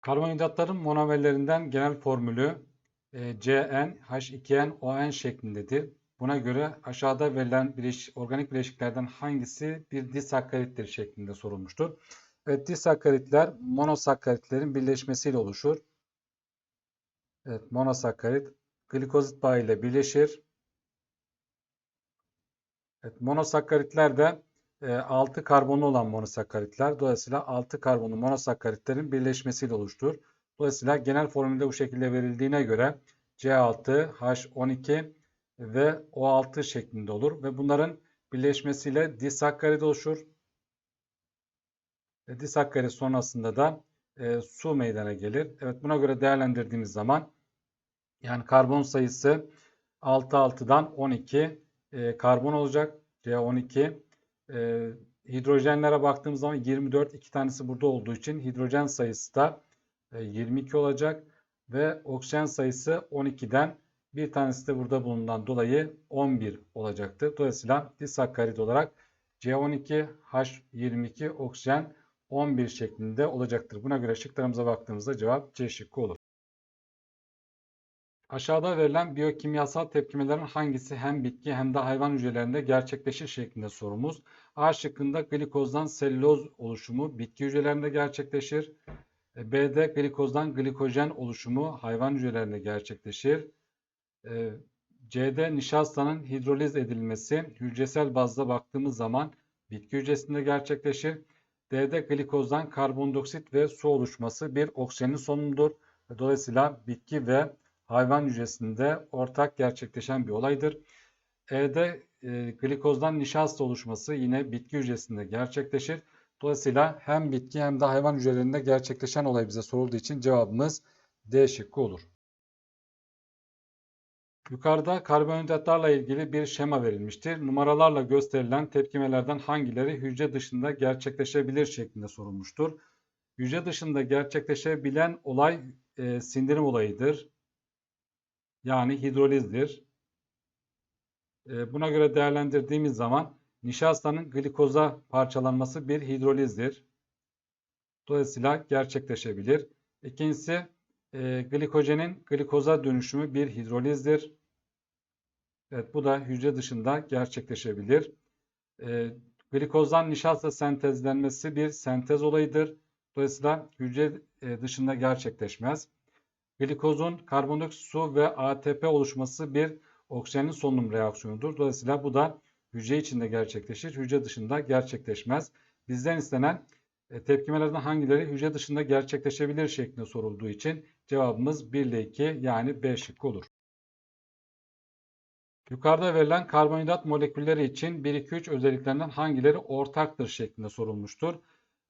Karbonhidratların monomerlerinden genel formülü e, CN, H2N, ON şeklindedir. Buna göre aşağıda verilen bileş, organik bileşiklerden hangisi bir disakkarittir şeklinde sorulmuştur. Evet, disakkaritler monosakkaritlerin birleşmesiyle oluşur. Evet, monosakkarit glikozit bağı ile birleşir. Evet, monosakkaritler de 6 karbonlu olan monosakkaritler. Dolayısıyla 6 karbonlu monosakkaritlerin birleşmesiyle oluşturur. Dolayısıyla genel formülde bu şekilde verildiğine göre C6, H12 ve O6 şeklinde olur. Ve bunların birleşmesiyle disakkarit oluşur. Ve disakkarit sonrasında da e, su meydana gelir. Evet buna göre değerlendirdiğimiz zaman yani karbon sayısı 6 6'dan 12 e, karbon olacak. C12 e, hidrojenlere baktığımız zaman 24 iki tanesi burada olduğu için hidrojen sayısı da e, 22 olacak ve oksijen sayısı 12'den bir tanesi de burada bulunan dolayı 11 olacaktır. Dolayısıyla disakkarit olarak C12 H22 oksijen 11 şeklinde olacaktır. Buna göre şıklarımıza baktığımızda cevap C şıkkı olur. Aşağıda verilen biyokimyasal tepkimelerin hangisi hem bitki hem de hayvan hücrelerinde gerçekleşir şeklinde sorumuz. A şıkkında glikozdan selüloz oluşumu bitki hücrelerinde gerçekleşir. E, B'de glikozdan glikojen oluşumu hayvan hücrelerinde gerçekleşir. E, C'de nişastanın hidroliz edilmesi hücresel bazda baktığımız zaman bitki hücresinde gerçekleşir. D'de glikozdan karbondioksit ve su oluşması bir oksijenin sonunudur. Dolayısıyla bitki ve hayvan hücresinde ortak gerçekleşen bir olaydır. E'de e, glikozdan nişasta oluşması yine bitki hücresinde gerçekleşir. Dolayısıyla hem bitki hem de hayvan hücrelerinde gerçekleşen olay bize sorulduğu için cevabımız D şıkkı olur. Yukarıda karbonhidratlarla ilgili bir şema verilmiştir. Numaralarla gösterilen tepkimelerden hangileri hücre dışında gerçekleşebilir şeklinde sorulmuştur. Hücre dışında gerçekleşebilen olay e, sindirim olayıdır. Yani hidrolizdir. E, buna göre değerlendirdiğimiz zaman nişastanın glikoza parçalanması bir hidrolizdir. Dolayısıyla gerçekleşebilir. İkincisi e, glikojenin glikoza dönüşümü bir hidrolizdir. Evet bu da hücre dışında gerçekleşebilir. E, glikozdan nişasta sentezlenmesi bir sentez olayıdır. Dolayısıyla hücre e, dışında gerçekleşmez. Glikozun karbondioksit, su ve ATP oluşması bir oksijenin solunum reaksiyonudur. Dolayısıyla bu da hücre içinde gerçekleşir, hücre dışında gerçekleşmez. Bizden istenen e, tepkimelerden hangileri hücre dışında gerçekleşebilir şeklinde sorulduğu için cevabımız 1 ile 2 yani B şıkkı olur. Yukarıda verilen karbonhidrat molekülleri için 1-2-3 özelliklerinden hangileri ortaktır şeklinde sorulmuştur.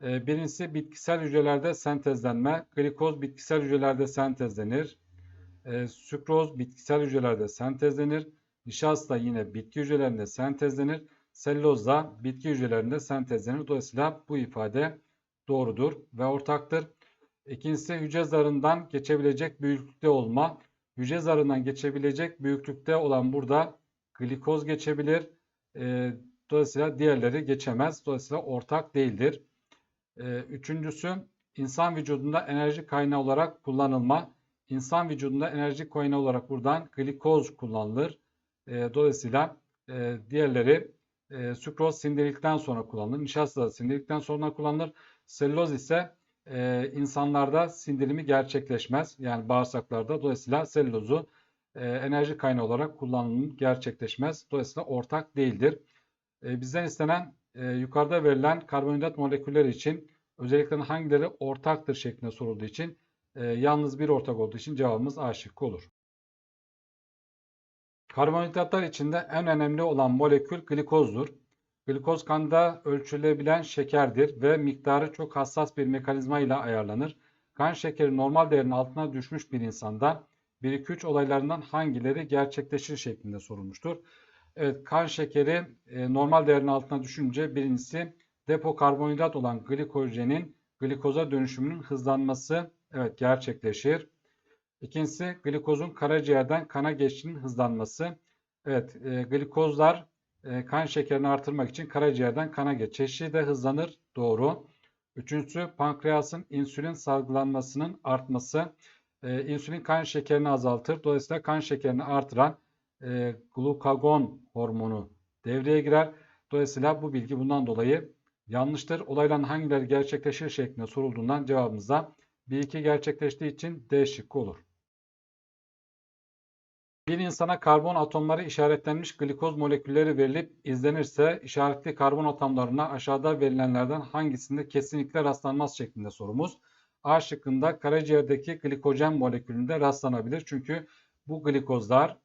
Ee, birincisi bitkisel hücrelerde sentezlenme. Glikoz bitkisel hücrelerde sentezlenir. E, sükroz bitkisel hücrelerde sentezlenir. Nişasta yine bitki hücrelerinde sentezlenir. Selüloz da bitki hücrelerinde sentezlenir. Dolayısıyla bu ifade doğrudur ve ortaktır. İkincisi hücre zarından geçebilecek büyüklükte olma. Hücre zarından geçebilecek büyüklükte olan burada glikoz geçebilir. E, dolayısıyla diğerleri geçemez. Dolayısıyla ortak değildir. E, üçüncüsü insan vücudunda enerji kaynağı olarak kullanılma. İnsan vücudunda enerji kaynağı olarak buradan glikoz kullanılır. E, dolayısıyla e, diğerleri e, sükroz sindirildikten sonra kullanılır. Nişasta da sindirildikten sonra kullanılır. Selüloz ise e, insanlarda sindirimi gerçekleşmez. Yani bağırsaklarda. Dolayısıyla selülozu enerji kaynağı olarak kullanımı gerçekleşmez. Dolayısıyla ortak değildir. Bizden istenen yukarıda verilen karbonhidrat molekülleri için özelliklerin hangileri ortaktır şeklinde sorulduğu için e, yalnız bir ortak olduğu için cevabımız A şıkkı olur. Karbonhidratlar içinde en önemli olan molekül glikozdur. Glikoz kanda ölçülebilen şekerdir ve miktarı çok hassas bir mekanizma ile ayarlanır. Kan şekeri normal değerin altına düşmüş bir insanda 1-2-3 olaylarından hangileri gerçekleşir şeklinde sorulmuştur. Evet, kan şekeri e, normal değerin altına düşünce birincisi depo karbonhidrat olan glikojenin glikoza dönüşümünün hızlanması evet gerçekleşir. İkincisi glikozun karaciğerden kana geçişinin hızlanması. Evet, e, glikozlar e, kan şekerini artırmak için karaciğerden kana geçişi de hızlanır. Doğru. Üçüncüsü pankreasın insülin salgılanmasının artması. E, insülin kan şekerini azaltır. Dolayısıyla kan şekerini artıran e, glukagon hormonu devreye girer. Dolayısıyla bu bilgi bundan dolayı yanlıştır. Olayların hangileri gerçekleşir şeklinde sorulduğundan cevabımızda 1-2 gerçekleştiği için D şıkkı olur. Bir insana karbon atomları işaretlenmiş glikoz molekülleri verilip izlenirse işaretli karbon atomlarına aşağıda verilenlerden hangisinde kesinlikle rastlanmaz şeklinde sorumuz. A şıkkında karaciğerdeki glikojen molekülünde rastlanabilir. Çünkü bu glikozlar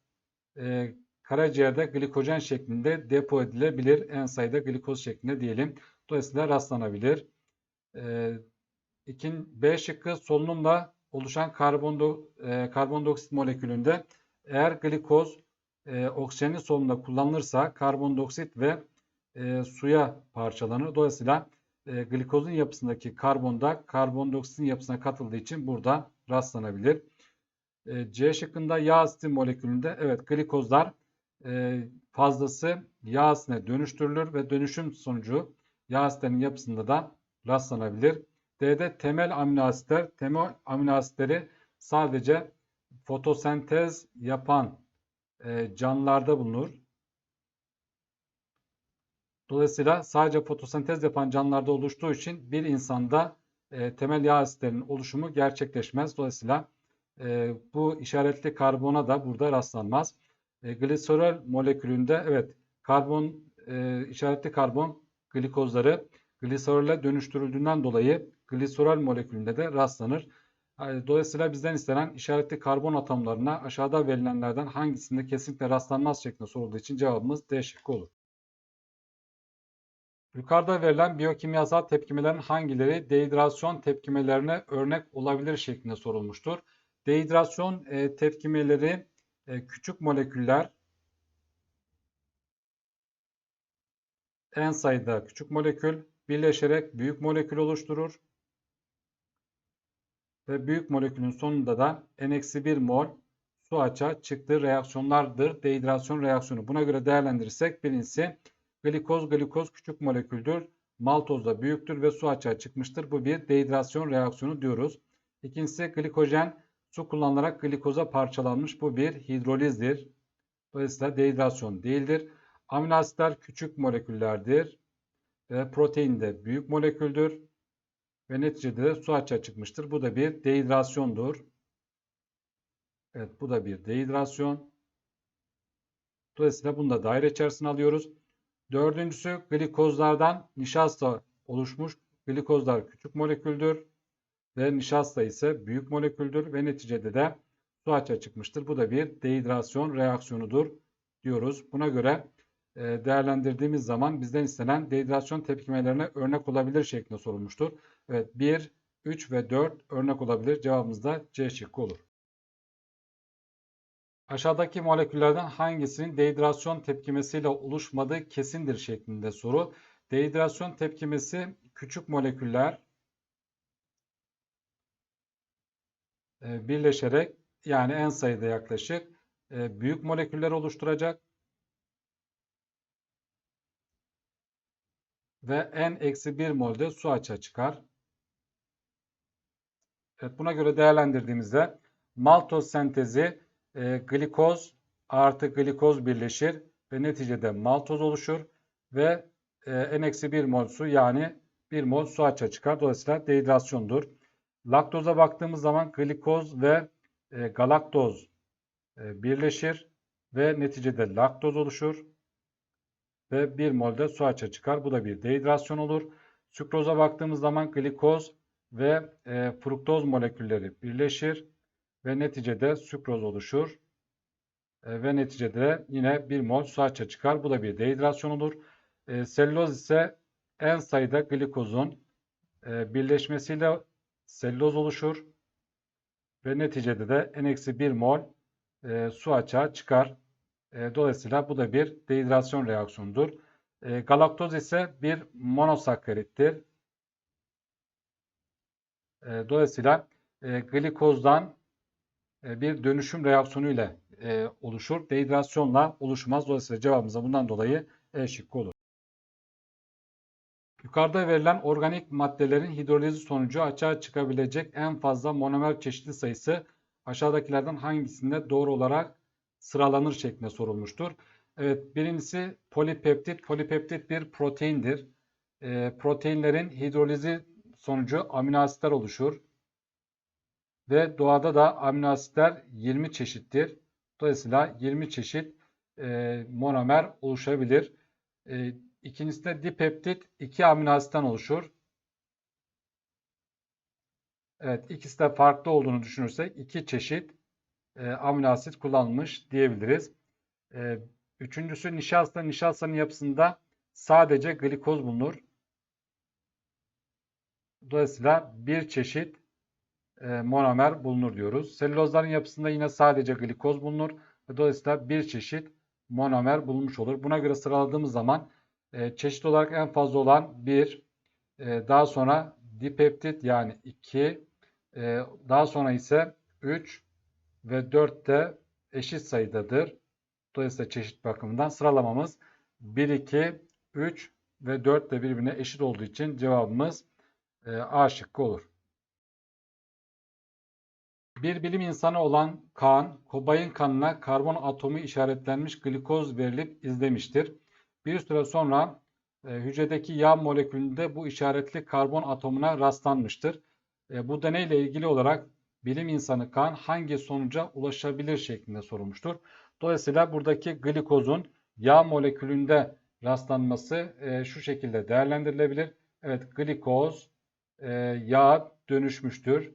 e, karaciğerde glikojen şeklinde depo edilebilir. En sayıda glikoz şeklinde diyelim. Dolayısıyla rastlanabilir. E, ikin, B şıkkı solunumla oluşan karbon, e, karbondioksit molekülünde eğer glikoz e, oksijenli solunumda kullanılırsa karbondioksit ve e, suya parçalanır. Dolayısıyla e, glikozun yapısındaki karbonda karbondioksitin yapısına katıldığı için burada rastlanabilir. E, C şıkkında yağ asidi molekülünde evet glikozlar e, fazlası yağ asidine dönüştürülür ve dönüşüm sonucu yağ asitlerinin yapısında da rastlanabilir. D'de temel amino asitler, temel amino asitleri sadece fotosentez yapan e, canlılarda bulunur. Dolayısıyla sadece fotosentez yapan canlılarda oluştuğu için bir insanda e, temel yağ asitlerinin oluşumu gerçekleşmez. Dolayısıyla e, bu işaretli karbona da burada rastlanmaz. E, gliserol molekülünde evet karbon e, işaretli karbon glikozları gliserole dönüştürüldüğünden dolayı gliserol molekülünde de rastlanır. Dolayısıyla bizden istenen işaretli karbon atomlarına aşağıda verilenlerden hangisinde kesinlikle rastlanmaz şeklinde sorulduğu için cevabımız D şıkkı olur. Yukarıda verilen biyokimyasal tepkimelerin hangileri dehidrasyon tepkimelerine örnek olabilir şeklinde sorulmuştur. Dehidrasyon e, tepkimeleri e, küçük moleküller en sayıda küçük molekül birleşerek büyük molekül oluşturur. Ve büyük molekülün sonunda da N-1 mol su açığa çıktığı reaksiyonlardır. Dehidrasyon reaksiyonu. Buna göre değerlendirirsek birincisi glikoz glikoz küçük moleküldür. Maltoz da büyüktür ve su açığa çıkmıştır. Bu bir dehidrasyon reaksiyonu diyoruz. İkincisi glikojen su kullanılarak glikoza parçalanmış. Bu bir hidrolizdir. Dolayısıyla dehidrasyon değildir. Amino küçük moleküllerdir. Ve protein de büyük moleküldür. Ve neticede de su açığa çıkmıştır. Bu da bir dehidrasyondur. Evet bu da bir dehidrasyon. Dolayısıyla bunu da daire içerisine alıyoruz. Dördüncüsü glikozlardan nişasta oluşmuş. Glikozlar küçük moleküldür. Ve nişasta ise büyük moleküldür. Ve neticede de su açığa çıkmıştır. Bu da bir dehidrasyon reaksiyonudur diyoruz. Buna göre e, değerlendirdiğimiz zaman bizden istenen dehidrasyon tepkimelerine örnek olabilir şeklinde sorulmuştur. Evet 1, 3 ve 4 örnek olabilir. Cevabımız da C şıkkı olur. Aşağıdaki moleküllerden hangisinin dehidrasyon tepkimesiyle oluşmadığı kesindir şeklinde soru. Dehidrasyon tepkimesi küçük moleküller e, birleşerek yani en sayıda yaklaşık e, büyük moleküller oluşturacak. Ve n-1 molde su açığa çıkar. Evet, buna göre değerlendirdiğimizde maltoz sentezi e, glikoz artı glikoz birleşir ve neticede maltoz oluşur ve e, n-1 mol su yani 1 mol su açığa çıkar. Dolayısıyla dehidrasyondur. Laktoza baktığımız zaman glikoz ve e, galaktoz e, birleşir ve neticede laktoz oluşur ve 1 molde su açığa çıkar. Bu da bir dehidrasyon olur. Sükroza baktığımız zaman glikoz ve e, fruktoz molekülleri birleşir ve neticede sükroz oluşur. E, ve neticede yine 1 mol su açığa çıkar. Bu da bir dehidrasyon olur. E, selüloz ise en sayıda glikozun e, birleşmesiyle selüloz oluşur. Ve neticede de n-1 mol e, su açığa çıkar. E, dolayısıyla bu da bir dehidrasyon reaksiyonudur. E, galaktoz ise bir monosakkarittir. E, dolayısıyla e, glikozdan bir dönüşüm reaksiyonu ile oluşur. Dehidrasyonla oluşmaz. Dolayısıyla cevabımız da bundan dolayı E şıkkı olur. Yukarıda verilen organik maddelerin hidrolizi sonucu açığa çıkabilecek en fazla monomer çeşitli sayısı aşağıdakilerden hangisinde doğru olarak sıralanır şeklinde sorulmuştur. Evet, birincisi polipeptit. Polipeptit bir proteindir. E, proteinlerin hidrolizi sonucu amino asitler oluşur. Ve doğada da amino asitler 20 çeşittir. Dolayısıyla 20 çeşit e, monomer oluşabilir. E, ikincisi de dipeptit 2 amino asitten oluşur. Evet, ikisi de farklı olduğunu düşünürsek iki çeşit e, amino asit kullanılmış diyebiliriz. E, üçüncüsü nişasta. Nişastanın yapısında sadece glikoz bulunur. Dolayısıyla bir çeşit e, monomer bulunur diyoruz. Selülozların yapısında yine sadece glikoz bulunur. Dolayısıyla bir çeşit monomer bulunmuş olur. Buna göre sıraladığımız zaman e, çeşit olarak en fazla olan 1, e, daha sonra dipeptit yani 2, e, daha sonra ise 3 ve 4 de eşit sayıdadır. Dolayısıyla çeşit bakımından sıralamamız 1, 2, 3 ve 4 de birbirine eşit olduğu için cevabımız e, A şıkkı olur. Bir bilim insanı olan Kaan, kobayın kanına karbon atomu işaretlenmiş glikoz verilip izlemiştir. Bir süre sonra e, hücredeki yağ molekülünde bu işaretli karbon atomuna rastlanmıştır. E, bu deneyle ilgili olarak bilim insanı Kaan hangi sonuca ulaşabilir şeklinde sorulmuştur. Dolayısıyla buradaki glikozun yağ molekülünde rastlanması e, şu şekilde değerlendirilebilir. Evet glikoz e, yağa dönüşmüştür.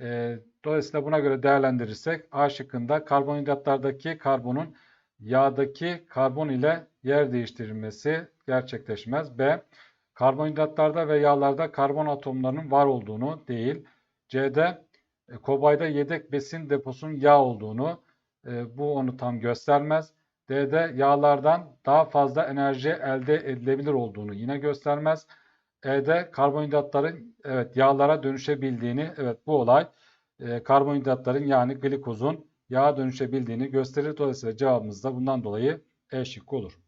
E, dolayısıyla buna göre değerlendirirsek A şıkkında karbonhidratlardaki karbonun yağdaki karbon ile yer değiştirilmesi gerçekleşmez. B. Karbonhidratlarda ve yağlarda karbon atomlarının var olduğunu değil. C'de e, kobayda yedek besin deposunun yağ olduğunu e, bu onu tam göstermez. D'de yağlardan daha fazla enerji elde edilebilir olduğunu yine göstermez. E'de karbonhidratların evet yağlara dönüşebildiğini evet bu olay e, karbonhidratların yani glikozun yağa dönüşebildiğini gösterir. Dolayısıyla cevabımız da bundan dolayı E şıkkı olur.